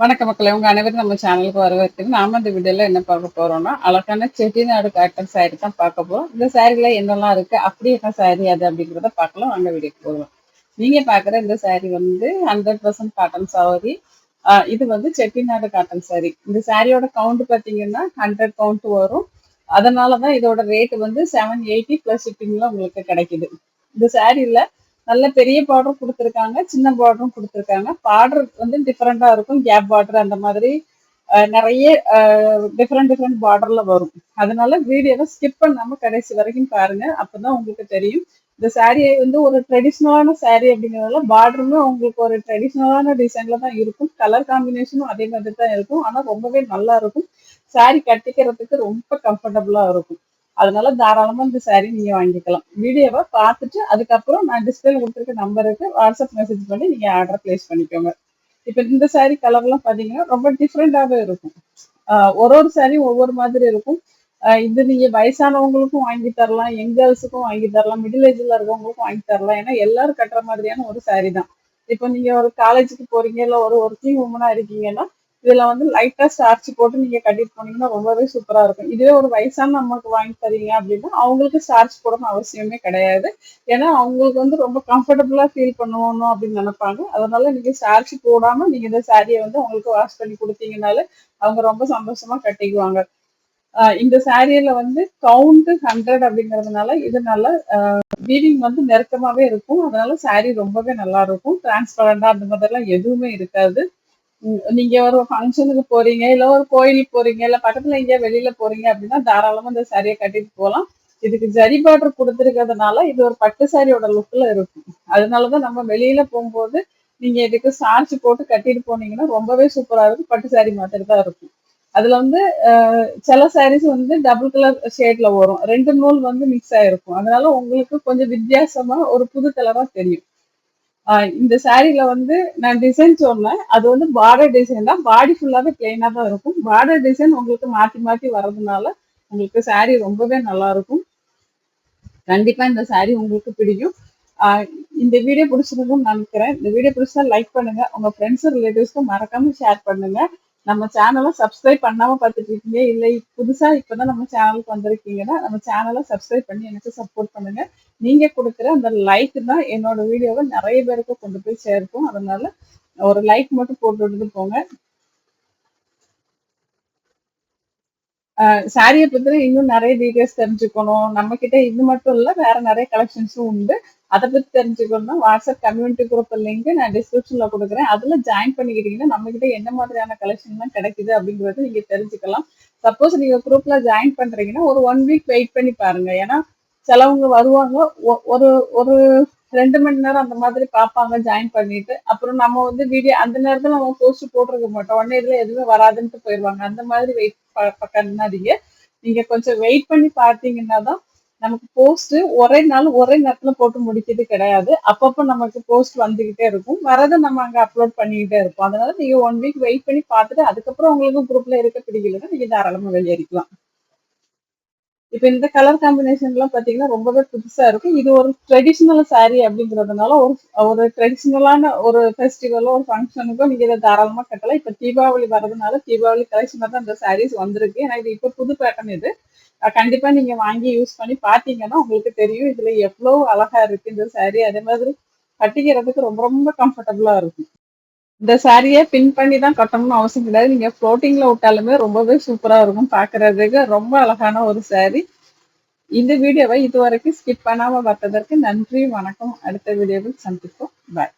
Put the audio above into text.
வணக்க மக்கள் உங்க அனைவரும் நம்ம சேனலுக்கு வரவேற்கிறது நாம இந்த வீடியோல என்ன பார்க்க போறோம்னா அழகான செட்டிநாடு காட்டன் சாரி தான் பார்க்க போறோம். இந்த சாரில என்னெல்லாம் இருக்கு அப்படி என்ன சாரி அது அப்படிங்கிறத பார்க்கலாம். வாங்க வீடியோக்கு போடுவோம் நீங்க பாக்குற இந்த சாரி வந்து ஹண்ட்ரட் பர்சன்ட் காட்டன் சாரி. இது வந்து செட்டிநாடு காட்டன் சாரி இந்த சாரியோட கவுண்ட் பாத்தீங்கன்னா ஹண்ட்ரட் கவுண்ட் வரும். அதனாலதான் இதோட ரேட் வந்து செவன் எயிட்டி பிளஸ் ஷிப்பிங்ல உங்களுக்கு கிடைக்குது. இந்த சாரியில நல்ல பெரிய பார்டர் கொடுத்துருக்காங்க சின்ன பார்டரும் கொடுத்துருக்காங்க. பார்டர் வந்து டிஃப்ரெண்ட்டாக இருக்கும். கேப் பார்டர் அந்த மாதிரி நிறைய டிஃப்ரெண்ட் டிஃப்ரெண்ட் பார்டர்ல வரும். அதனால வீடியோவை ஸ்கிப் பண்ணாம கடைசி வரைக்கும் பாருங்க. அப்பதான் உங்களுக்கு தெரியும். இந்த சாரியை வந்து ஒரு ட்ரெடிஷ்னலான சாரி அப்படிங்கிறதுல பார்டருமே உங்களுக்கு ஒரு ட்ரெடிஷ்னலான டிசைன்ல தான் இருக்கும். கலர் காம்பினேஷனும் அதே மாதிரி தான் இருக்கும். ஆனா ரொம்பவே நல்லா இருக்கும். சாரி கட்டிக்கிறதுக்கு ரொம்ப கம்ஃபர்டபுளா இருக்கும். அதனால தாராளமா இந்த சாரீ நீங்க வாங்கிக்கலாம். வீடியோவை பார்த்துட்டு அதுக்கப்புறம் நான் டிஸ்பிளே கொடுத்துருக்க நம்பருக்கு வாட்ஸ்அப் மெசேஜ் பண்ணி நீங்க ஆர்டர் பிளேஸ் பண்ணிக்கோங்க. இப்ப இந்த சாரீ கலர்லாம் பாத்தீங்கன்னா ரொம்ப டிஃப்ரெண்டாவே இருக்கும். ஒரு ஒரு சாரீ ஒவ்வொரு மாதிரி இருக்கும். இது நீங்க வயசானவங்களுக்கும் வாங்கி தரலாம் யங் கேர்ள்ஸுக்கும் வாங்கி தரலாம் மிடில் ஏஜ்ல இருக்கவங்களுக்கும் வாங்கி தரலாம். ஏன்னா எல்லாரும் கட்டுற மாதிரியான ஒரு சாரீ தான். இப்போ நீங்க ஒரு காலேஜுக்கு போறீங்க இல்ல ஒரு ஒர்க்கிங் உமனா இருக்கீங்கன்னா இதுல வந்து லைட்டா ஸ்டார்ச் போட்டு நீங்க கட்டிட்டு போனீங்கன்னா ரொம்பவே சூப்பரா இருக்கும். இதுவே ஒரு வயசான நமக்கு வாங்கி தரீங்க அப்படின்னா அவங்களுக்கு ஸ்டார்ச் போடணும் அவசியமே கிடையாது. ஏன்னா அவங்களுக்கு வந்து ரொம்ப கம்ஃபர்டபுளா ஃபீல் பண்ணணும் அப்படின்னு நினைப்பாங்க. அதனால நீங்க ஸ்டார்ச் போடாம நீங்க இந்த சாரியை வந்து அவங்களுக்கு வாஷ் பண்ணி கொடுத்தீங்கனால அவங்க ரொம்ப சந்தோஷமா கட்டிக்குவாங்க. இந்த சாரியில வந்து கவுண்ட் ஹண்ட்ரட் அப்படிங்கறதுனால இது நல்லா வீவிங் வந்து நெருக்கமாவே இருக்கும். அதனால சாரி ரொம்பவே நல்லா இருக்கும். டிரான்ஸ்பரண்டா அந்த மாதிரிலாம் எதுவுமே இருக்காது. நீங்க ஒரு ஃபங்க்ஷனுக்கு போறீங்க இல்ல ஒரு கோயிலுக்கு போறீங்க இல்ல பக்கத்துல எங்கேயா வெளியில போறீங்க அப்படின்னா தாராளமா இந்த சாரியை கட்டிட்டு போகலாம் இதுக்கு ஜரி பார்டர் கொடுத்துருக்கிறதுனால இது ஒரு பட்டு சாரியோட லுக்ல இருக்கும். அதனாலதான் நம்ம வெளியில போகும்போது நீங்க இதுக்கு சார்ஜ் போட்டு கட்டிட்டு போனீங்கன்னா ரொம்பவே சூப்பரா இருக்கும். பட்டு சாரி மாதிரி தான் இருக்கும். அதுல வந்து சில சாரீஸ் வந்து டபுள் கலர் ஷேட்ல வரும். ரெண்டு நூல் வந்து மிக்ஸ் ஆயிருக்கும். அதனால உங்களுக்கு கொஞ்சம் வித்தியாசமா ஒரு புது கலரா தெரியும். இந்த சாரீல வந்து நான் டிசைன் சொன்னேன். அது வந்து பார்டர் டிசைன் தான். பாடி ஃபுல்லாவே பிளெயினா தான் இருக்கும். பார்டர் டிசைன் உங்களுக்கு மாத்தி மாத்தி வர்றதுனால உங்களுக்கு சாரீ ரொம்பவே நல்லா இருக்கும். கண்டிப்பா இந்த சாரீ உங்களுக்கு பிடிக்கும். இந்த வீடியோ பிடிச்சிருக்கும்னு நினைக்கிறேன். இந்த வீடியோ பிடிச்சா லைக் பண்ணுங்க. உங்க ஃப்ரெண்ட்ஸ் ரிலேட்டிவ்ஸ்க்கும் மறக்காம ஷேர் பண்ணுங்க. நம்ம சேனலை சப்ஸ்கிரைப் பண்ணாம பார்த்துட்டு இருக்கீங்க இல்லை புதுசா இப்பதான் நம்ம சேனலுக்கு வந்திருக்கீங்கன்னா நம்ம சேனலை சப்ஸ்கிரைப் பண்ணி எனக்கு சப்போர்ட் பண்ணுங்க. நீங்க கொடுக்குற அந்த லைக் தான் என்னோட வீடியோவை நிறைய பேருக்கு கொண்டு போய் சேர்க்கும். அதனால ஒரு லைக் மட்டும் போட்டு விட்டுட்டு போங்க. சாரியை பத்தி இன்னும் நிறைய டீட்டெயில்ஸ் தெரிஞ்சுக்கணும். நம்ம கிட்ட இது மட்டும் இல்ல வேற நிறைய கலெக்ஷன்ஸும் உண்டு. அதை பத்தி தெரிஞ்சுக்கணும்னா வாட்ஸ்அப் கம்யூனிட்டி குரூப் லிங்க் நான் டிஸ்கிரிப்ஷன்ல கொடுக்குறேன். அதுல ஜாயின் பண்ணிக்கிட்டீங்கன்னா நம்ம கிட்ட என்ன மாதிரியான கலெக்ஷன் எல்லாம் கிடைக்குது அப்படிங்கறத நீங்க தெரிஞ்சுக்கலாம். சப்போஸ் நீங்க குரூப்ல ஜாயின் பண்றீங்கன்னா ஒரு ஒன் வீக் வெயிட் பண்ணி பாருங்க. ஏன்னா சிலவங்க வருவாங்க ஒரு ஒரு ரெண்டு மணி நேரம் அந்த மாதிரி பார்ப்பாங்க ஜாயின் பண்ணிட்டு. அப்புறம் நம்ம வந்து வீடியோ அந்த நேரத்துல நம்ம போஸ்ட் போட்டிருக்க மாட்டோம். உடனே இதுல எதுவுமே வராதுன்ட்டு போயிடுவாங்க. அந்த மாதிரி வெயிட் பண்ணாதீங்க நீங்க கொஞ்சம் வெயிட் பண்ணி பார்த்தீங்கன்னா தான் நமக்கு போஸ்ட் ஒரே நாள் ஒரே நேரத்துல போட்டு முடிக்கிறது கிடையாது. அப்பப்போ நமக்கு போஸ்ட் வந்துகிட்டே இருக்கும். வரதை நம்ம அங்க அப்லோட் பண்ணிக்கிட்டே இருப்போம். அதனால நீங்க ஒன் வீக் வெயிட் பண்ணி பார்த்துட்டு அதுக்கப்புறம் உங்களுக்கு குரூப்ல இருக்க பிடிக்கலன்னா நீங்க தாராளமா வெளியேறிக்கலாம். இப்ப இந்த கலர் காம்பினேஷன் எல்லாம் பாத்தீங்கன்னா ரொம்பவே புதுசா இருக்கும் இது ஒரு ட்ரெடிஷ்னல் சாரி அப்படிங்கறதுனால ஒரு ஒரு ட்ரெடிஷ்னலான ஒரு ஃபெஸ்டிவலோ ஒரு ஃபங்க்ஷனுக்கோ நீங்க இதை தாராளமா கட்டலாம். இப்ப தீபாவளி வர்றதுனால தீபாவளி கலெக்ஷனா தான் இந்த சாரீஸ் வந்திருக்கு. ஏன்னா இது இப்ப புது பேட்டர்ன் இது. கண்டிப்பா நீங்க வாங்கி யூஸ் பண்ணி பாத்தீங்கன்னா உங்களுக்கு தெரியும் இதுல எவ்வளவு அழகா இருக்கு இந்த சாரி அதே மாதிரி கட்டிக்கிறதுக்கு ரொம்ப ரொம்ப கம்ஃபர்டபுளா இருக்கும். இந்த சாரியை பின் பண்ணி தான் கட்டணும்னு அவசியம் கிடையாது. நீங்க ஃப்ளோட்டிங்ல விட்டாலுமே ரொம்பவே சூப்பரா இருக்கும் பாக்குறதுக்கு. ரொம்ப அழகான ஒரு சாரி இந்த வீடியோவை இதுவரைக்கும் ஸ்கிப் பண்ணாம பார்த்ததற்கு நன்றி வணக்கம். அடுத்த வீடியோவில் சந்திப்போம். பாய்